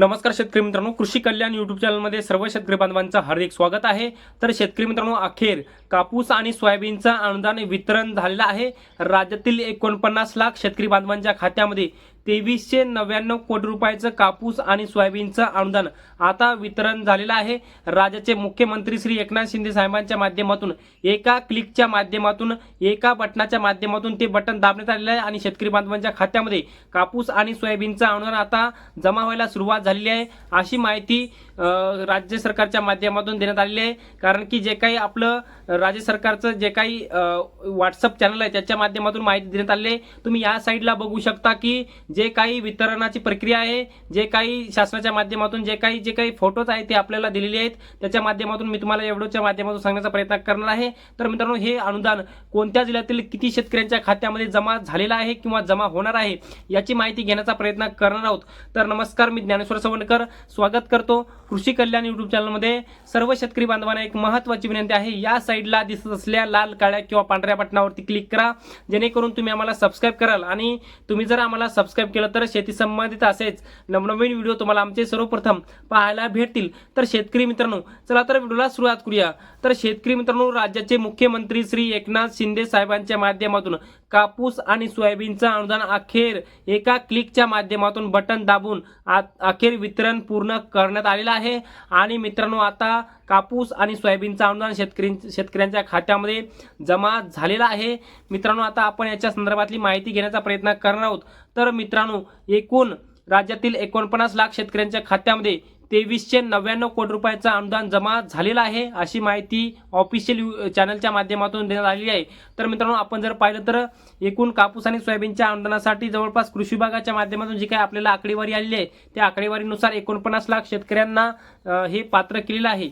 नमस्कार शेतकरी मित्रांनो कृषी कल्याण युट्यूब चॅनलमध्ये सर्व शेतकरी बांधवांचं हार्दिक स्वागत आहे. तर शेतकरी मित्रांनो अखेर कापूस आणि सोयाबीनचं अनुदान वितरण झालेलं आहे. राज्यातील एकोणपन्नास लाख शेतकरी बांधवांच्या खात्यामध्ये तेवीसशे नव्याण्णव कोटी रुपयाचं कापूस आणि सोयाबीनचं अनुदान आता वितरण झालेलं आहे. राज्याचे मुख्यमंत्री श्री एकनाथ शिंदे साहेबांच्या माध्यमातून एका क्लिकच्या माध्यमातून एका बटनाच्या माध्यमातून ते बटन दाबण्यात आलेलं आहे आणि शेतकरी बांधवांच्या खात्यामध्ये कापूस आणि सोयाबीनचं अनुदान आता जमा व्हायला सुरुवात झालेली आहे. अशी माहिती राज्य सरकारच्या माध्यमातून देण्यात आलेली आहे. कारण की जे काही आपलं राज्य सरकारचं जे काही व्हॉट्सअप चॅनल आहे त्याच्या माध्यमातून माहिती देण्यात आलेली आहे. तुम्ही या साईडला बघू शकता की जे काही वितरणाची प्रक्रिया आहे जे काही शासनाच्या माध्यमातून जे काही जे जे काही फोटोज आहेत ते आपल्याला दिलेले आहेत. त्याच्या माध्यमातून मी तुम्हाला एवढोच्या माध्यमातून सांगण्याचा प्रयत्न करणार आहे. तर मित्रांनो हे अनुदान कोणत्या जिल्ह्यातील किती शेतकऱ्यांच्या खात्यामध्ये जमा झालेला आहे किंवा जमा होणार आहे याची माहिती घेण्याचा प्रयत्न करणार आहोत. तर नमस्कार मी ज्ञानेश्वर सवणकर स्वागत करतो कृषी कल्याण युट्यूब चॅनलमध्ये सर्व शेतकरी बांधवांना एक महत्त्वाची विनंती आहे. या साईडला दिसत असल्या लाल काळ्या किंवा पांढऱ्या बटनावरती क्लिक करा. जेणेकरून तुम्ही आम्हाला सबस्क्राईब कराल. आणि तुम्ही जर आम्हाला सबस्क्राईब केलं तर शेती संबंधित असेच नवनवीन व्हिडिओ तुम्हाला आमचे सर्वप्रथम पाहायला भेटतील. तर शेतकरी मित्रांनो चला तर व्हिडिओला सुरुवात करूया. तर शेतकरी मित्रांनो राज्याचे मुख्यमंत्री श्री एकनाथ शिंदे साहेबांच्या माध्यमातून कापूस आणि सोयाबीनचं अनुदान अखेर एका क्लिकच्या माध्यमातून बटन दाबून आ- अखेर वितरण पूर्ण करण्यात आलेलं आहे. आणि मित्रांनो आता कापूस आणि सोयाबीनचं अनुदान शेतकरी शेतकऱ्यांच्या खात्यामध्ये जमा झालेलं आहे. मित्रांनो आता आपण याच्या संदर्भातली माहिती घेण्याचा प्रयत्न करणार आहोत. तर मित्रांनो एकूण राज्यातील एकोणपन्नास लाख शेतकऱ्यांच्या खात्यामध्ये तेवीसशे नव्याण्णव कोटी रुपयाचं अनुदान जमा झालेलं आहे अशी माहिती ऑफिशियल चॅनलच्या माध्यमातून देण्यात आलेली आहे. तर मित्रांनो आपण जर पाहिलं तर एकूण कापूस आणि सोयाबीनच्या अनुदानासाठी जवळपास कृषी विभागाच्या माध्यमातून जी काही आपल्याला आकडेवारी आलेली आहे त्या आकडेवारीनुसार एकोणपन्नास लाख शेतकऱ्यांना हे पात्र केलेलं आहे.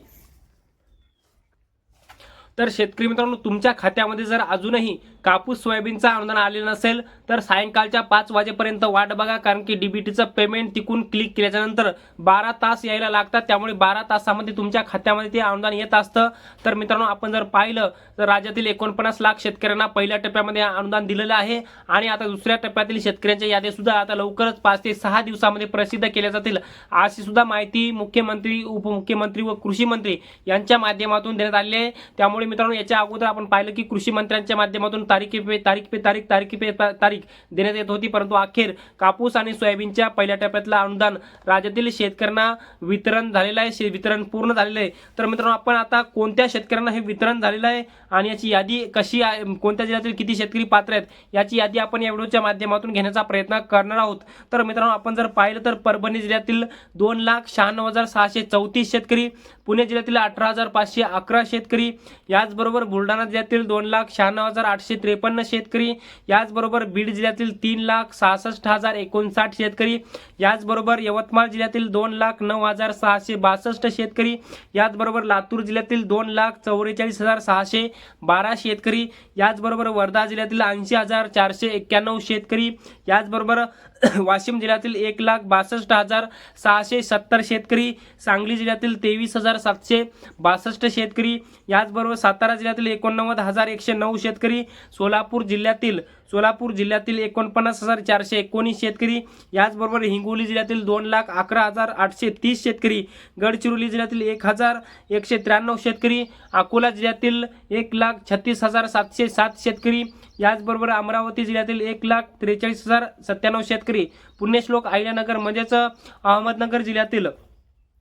तर शेतकरी मित्रांनो तुमच्या खात्यामध्ये जर अजूनही कापूस सोयाबीनचं अनुदान आलेलं नसेल तर सायंकाळच्या पाच वाजेपर्यंत वाट बघा कारण की डीबीटीचं पेमेंट तिकून क्लिक केल्याच्यानंतर बारा तास यायला लागतात. त्यामुळे बारा तासामध्ये तुमच्या खात्यामध्ये ते अनुदान येत असतं. तर मित्रांनो आपण जर पाहिलं तर राज्यातील एकोणपन्नास लाख शेतकऱ्यांना पहिल्या टप्प्यामध्ये अनुदान दिलेलं आहे. आणि आता दुसऱ्या टप्प्यातील शेतकऱ्यांच्या यादीसुद्धा आता लवकरच पाच ते सहा दिवसामध्ये प्रसिद्ध केल्या जातील. अशी सुद्धा माहिती मुख्यमंत्री उपमुख्यमंत्री व कृषी मंत्री यांच्या माध्यमातून देण्यात आली आहे. त्यामुळे मित्रांनो याच्या अगोदर आपण पाहिलं की कृषी मंत्र्यांच्या माध्यमातून तारीख पे तारीख पे तारीख तारीख पे तारीख देण्यात येत होती. परंतु अखेर कापूस आणि सोयाबीनच्या पहिल्या टप्प्यातलं अनुदान राज्यातील शेतकऱ्यांना वितरण झालेलं आहे. शे- वितरण पूर्ण झालेलं आहे. तर मित्रांनो आपण आता कोणत्या शेतकऱ्यांना हे वितरण झालेलं आहे आणि याची यादी कशी आहे कोणत्या जिल्ह्यातील किती शेतकरी पात्र आहेत याची यादी आपण या व्हिडिओच्या माध्यमातून घेण्याचा प्रयत्न करणार आहोत. तर मित्रांनो आपण जर पाहिलं तर परभणी जिल्ह्यातील दोन लाख शहाण्णव हजार सहाशे चौतीस शेतकरी पुणे जिल्ह्यातील अठरा हजार पाचशे अकरा शेतकरी याचबरोबर बुलढाणा जिल्ह्यातील दोन लाख शहाण्णव हजार आठशे त्रेपन्न शेतकरी याचबरोबर बीड जिल्ह्यातील तीन लाख सहासष्ट हजार एकोणसाठ शेतकरी याचबरोबर यवतमाळ जिल्ह्यातील दोन लाख नऊ हजार सहाशे बासष्ट शेतकरी याचबरोबर लातूर जिल्ह्यातील दोन लाख चौवेचाळीस हजार सहाशे बारा शेतकरी याचबरोबर वर्धा जिल्ह्यातील ऐंशी हजार चारशे एक्क्याण्णव शेतकरी याचबरोबर वाशिम जिल्ह्यातील एक लाख बासष्ट हजार सहाशे सत्तर शेतकरी सांगली जिल्ह्यातील तेवीस हजार सातशे बासष्ट शेतकरी याचबरोबर सातारा जिल्ह्यातील एकोणनव्वद हजार एकशे नऊ शेतकरी सोलापूर जिल्ह्यातील सोलापूर जिल्ह्यातील एकोणपन्नास हजार चारशे एकोणीस शेतकरी याचबरोबर हिंगोली जिल्ह्यातील दोन लाख अकरा हजार आठशे तीस शेतकरी गडचिरोली जिल्ह्यातील एक हजार एकशे त्र्याण्णव शेतकरी अकोला जिल्ह्यातील एक लाख छत्तीस हजार सातशे सात शेतकरी याचबरोबर अमरावती जिल्ह्यातील एक लाख त्रेचाळीस हजार सत्त्याण्णव शेतकरी. पुण्यश्लोक अहिल्यानगर म्हणजेच अहमदनगर जिल्ह्यातील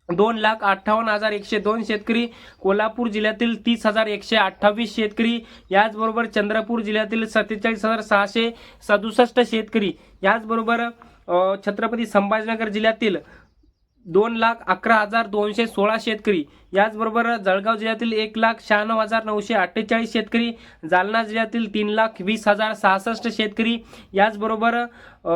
दोन लाख अठ्ठावन्न हजार एकशे दोन शेतकरी कोल्हापूर जिल्ह्यातील तीस हजार एकशे अठ्ठावीस शेतकरी याचबरोबर चंद्रपूर जिल्ह्यातील सत्तेचाळीस हजार सहाशे सदुसष्ट शेतकरी याचबरोबर छत्रपती संभाजीनगर जिल्ह्यातील दोन लाख अकरा हजार दोनशे सोळा शेतकरी याचबरोबर जळगाव जिल्ह्यातील एक लाख शहाण्णव हजार नऊशे अठ्ठेचाळीस शेतकरी जालना जिल्ह्यातील तीन लाख वीस हजार सहासष्ट शेतकरी याचबरोबर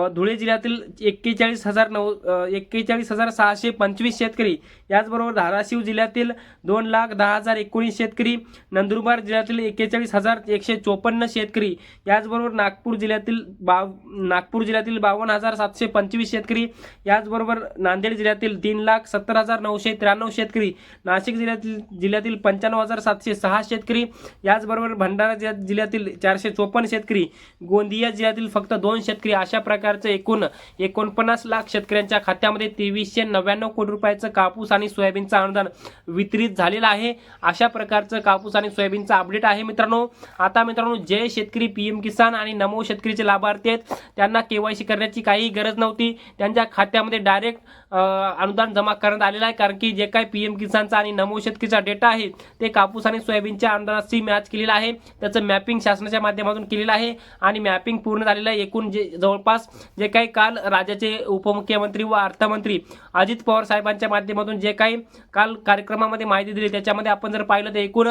धुळे जिल्ह्यातील एक्केचाळीस हजार नऊ एक्केचाळीस हजार सहाशे पंचवीस शेतकरी याचबरोबर धाराशिव जिल्ह्यातील दोन लाख दहा हजार एकोणीस शेतकरी नंदुरबार जिल्ह्यातील एक्केचाळीस हजार एकशे चोपन्न शेतकरी याचबरोबर नागपूर जिल्ह्यातील बाव नागपूर जिल्ह्यातील बावन्न हजार सातशे पंचवीस शेतकरी याचबरोबर नांदेड जिल्ह्यातील तीन लाख सत्तर हजार नऊशे त्र्याण्णव शेतकरी नाशिक नाशिक जिल्ह्यातील जिल्ह्यातील पंच्याण्णव हजार सातशे सहा शेतकरी याचबरोबर भंडारा जिल्ह्यातील चारशे चोपन्न शेतकरी गोंदिया जिल्ह्यातील फक्त दोन शेतकरी अशा प्रकारचं एकूण एकोणपन्नास लाख शेतकऱ्यांच्या खात्यामध्ये तेवीसशे नव्याण्णव कोटी रुपयाचं कापूस आणि सोयाबीनचं अनुदान वितरित झालेलं आहे. अशा प्रकारचं कापूस आणि सोयाबीनचं अपडेट आहे मित्रांनो. आता मित्रांनो जे शेतकरी पी एम किसान आणि नमो शेतकरीचे लाभार्थी आहेत त्यांना केवायसी करण्याची काही गरज नव्हती. त्यांच्या खात्यामध्ये डायरेक्ट अनुदान जमा करण्यात आलेलं आहे. कारण की जे काही पी एम किसानचा आणि नमो शेतकीचा डेटा आहे ते कापूस आणि सोयाबीनच्या अनुदानाशी मॅच केलेलं आहे. त्याचं मॅपिंग शासनाच्या माध्यमातून केलेलं आहे आणि मॅपिंग पूर्ण झालेलं आहे. एकूण जे जवळपास जे काही काल राज्याचे उपमुख्यमंत्री व अर्थमंत्री अजित पवार साहेबांच्या माध्यमातून जे काही काल कार्यक्रमामध्ये माहिती दिली त्याच्यामध्ये आपण जर पाहिलं तर एकूण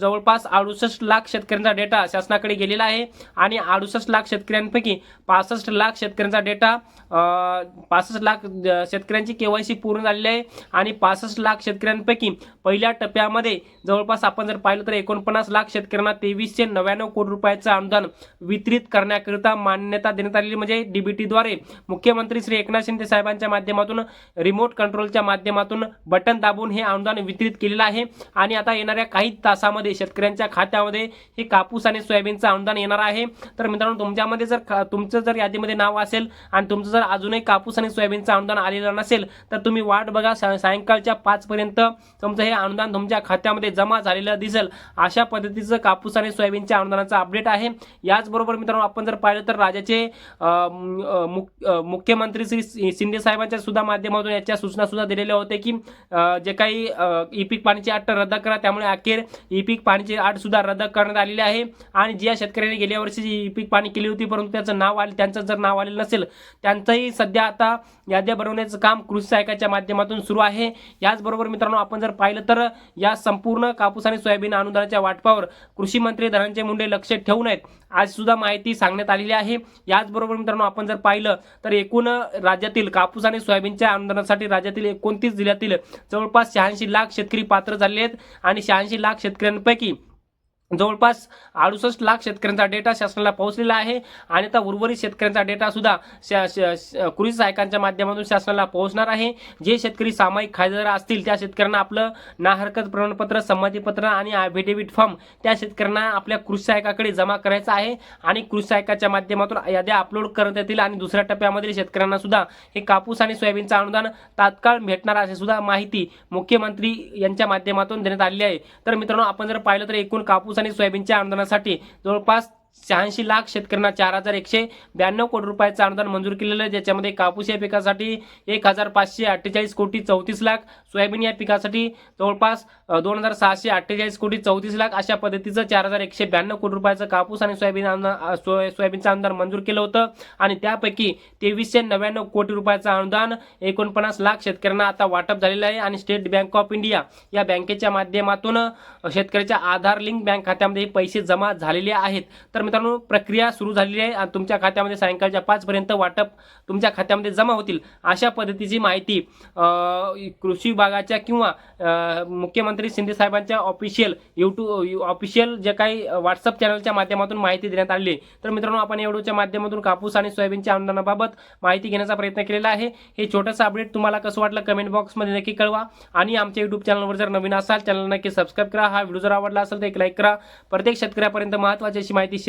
जवळपास अडुसष्ट लाख शेतकऱ्यांचा डेटा शासनाकडे गेलेला आहे. आणि अडुसष्ट लाख शेतकऱ्यांपैकी पासष्ट लाख शेतकऱ्यांचा डेटा पासष्ट लाख शेतकऱ्यांची केवायसी पूर्ण झालेली आहे. आणि पासष्ट लाख शेतकऱ्यांना शेतकऱ्यांपैकी पहिल्या टप्प्यामध्ये जवळपास आपण जर पाहिलं तर एकोणपन्नास लाख शेतकऱ्यांना तेवीसशे नव्याण्णव कोटी रुपयाचं अनुदान वितरित करण्याकरिता मान्यता देण्यात आलेली म्हणजे डीबीटीद्वारे. मुख्यमंत्री श्री एकनाथ शिंदे साहेबांच्या माध्यमातून रिमोट कंट्रोलच्या माध्यमातून बटन दाबून हे अनुदान वितरित केलेलं आहे. आणि आता येणाऱ्या काही तासामध्ये शेतकऱ्यांच्या खात्यामध्ये हे कापूस आणि सोयाबीनचं अनुदान येणार आहे. तर मित्रांनो तुमच्यामध्ये जर तुमचं जर यादीमध्ये नाव असेल आणि तुमचं जर अजूनही कापूस आणि सोयाबीनचं अनुदान आलेलं नसेल तर तुम्ही वाट बघा. सायंकाळच्या पाचपर्यंत तुमचं हे अनुदान तुमच्या खात्यामध्ये जमा झालेलं दिसेल. अशा पद्धतीचं कापूस आणि सोयाबीनच्या अनुदानाचं अपडेट आहे. याचबरोबर मित्रांनो आपण जर पाहिलं तर राज्याचे मुख- मुख्यमंत्री श्री शिंदे साहेबांच्या सुद्धा माध्यमातून याच्या सूचना सुद्धा दिलेल्या होत्या की जे काही ई पीक पाणीची अट रद्द करा. त्यामुळे अखेर ई पीक पाणीची अट सुद्धा रद्द करण्यात आलेली आहे. आणि ज्या शेतकऱ्यांनी गेल्या वर्षी जी ई पीक पाणी केली होती परंतु त्याचं नाव आले त्यांचं जर नाव आलेलं नसेल त्यांचंही सध्या आता याद्या बनवण्याचं काम कृषी सहायकाच्या माध्यमातून सुरू आहे. याचबरोबर मित्रांनो आपण जर पाहिलं तर या संपूर्ण कापूस आणि सोयाबीन अनुदानाच्या वाटपावर कृषी मंत्री धनंजय मुंडे लक्ष ठेवून आहेत. आज सुद्धा माहिती सांगण्यात आलेली आहे. याचबरोबर मित्रांनो आपण जर पाहिलं तर एकूण राज्यातील कापूस आणि सोयाबीनच्या अनुदानासाठी राज्यातील एकोणतीस जिल्ह्यातील जवळपास शहाऐंशी लाख शेतकरी पात्र झाले आहेत आणि शहाऐंशी लाख शेतकऱ्यांपैकी जवळपास अडुसष्ट लाख शेतकऱ्यांचा डेटा शासनाला पोहोचलेला आहे आणि आता उर्वरित शेतकऱ्यांचा डेटा सुद्धा श- श- कृषी सहायकांच्या माध्यमातून शासनाला पोहोचणार आहे. जे शेतकरी सामायिक खातेदार असतील त्या शेतकऱ्यांना आपलं ना हरकत प्रमाणपत्र संमतीपत्र आणि ॲफिडेव्हिट फॉर्म त्या शेतकऱ्यांना आपल्या कृषी सहायकाकडे जमा करायचा आहे आणि कृषी सहायकाच्या माध्यमातून याद्या अपलोड करण्यात येतील आणि दुसऱ्या टप्प्यामधील शेतकऱ्यांना सुद्धा हे कापूस आणि सोयाबीनचं अनुदान तात्काळ भेटणार अशी सुद्धा माहिती मुख्यमंत्री यांच्या माध्यमातून देण्यात आलेली आहे. तर मित्रांनो आपण जर पाहिलं तर एकूण कापूस आणि सोयाबीनच्या आंदोलनासाठी जवळपास शहाऐंशी लाख शेतकऱ्यांना चार हजार एकशे ब्याण्णव कोटी रुपयाचं अनुदान मंजूर केलेलं आहे. ज्याच्यामध्ये कापूस या पिकासाठी एक हजार पाचशे अठ्ठेचाळीस कोटी चौतीस लाख सोयाबीन या पिकासाठी जवळपास दोन हजार सहाशे अठ्ठेचाळीस कोटी चौतीस लाख अशा पद्धतीचं चार हजार एकशे ब्याण्णव कोटी रुपयाचं कापूस आणि सोयाबीन अनुदान सोय सोयाबीनचं अनुदान मंजूर केलं होतं. आणि त्यापैकी तेवीसशे नव्याण्णव कोटी रुपयाचं अनुदान एकोणपन्नास लाख शेतकऱ्यांना आता वाटप झालेलं आहे. आणि स्टेट बँक ऑफ इंडिया या बँकेच्या माध्यमातून शेतकऱ्याच्या आधार लिंक बँक खात्यामध्ये पैसे जमा झालेले आहेत. तर तर मित्रांनो प्रक्रिया सुरू झालेली आहे आणि तुमच्या खात्यामध्ये सायंकाळच्या पाचपर्यंत वाटप तुमच्या खात्यामध्ये जमा होतील अशा पद्धतीची माहिती कृषी विभागाच्या किंवा मुख्यमंत्री शिंदे साहेबांच्या ऑफिशियल यूट्यूब ऑफिशियल जे काही व्हॉट्सअप चॅनलच्या माध्यमातून माहिती देण्यात आली तर मित्रांनो आपण एवढ्याच्या माध्यमातून कापूस आणि सोयाबीनच्या अनुदानाबाबत माहिती घेण्याचा प्रयत्न केलेला आहे. हे छोटंसं अपडेट तुम्हाला कसं वाटलं कमेंट बॉक्समध्ये नक्की कळवा आणि आमच्या यूट्यूब चॅनलवर जर नवीन असाल चॅनल नक्की सबस्क्राईब करा. हा व्हिडिओ जर आवडला असेल तर एक लाईक करा. प्रत्येक शेतकऱ्यापर्यंत महत्त्वाची अशी माहिती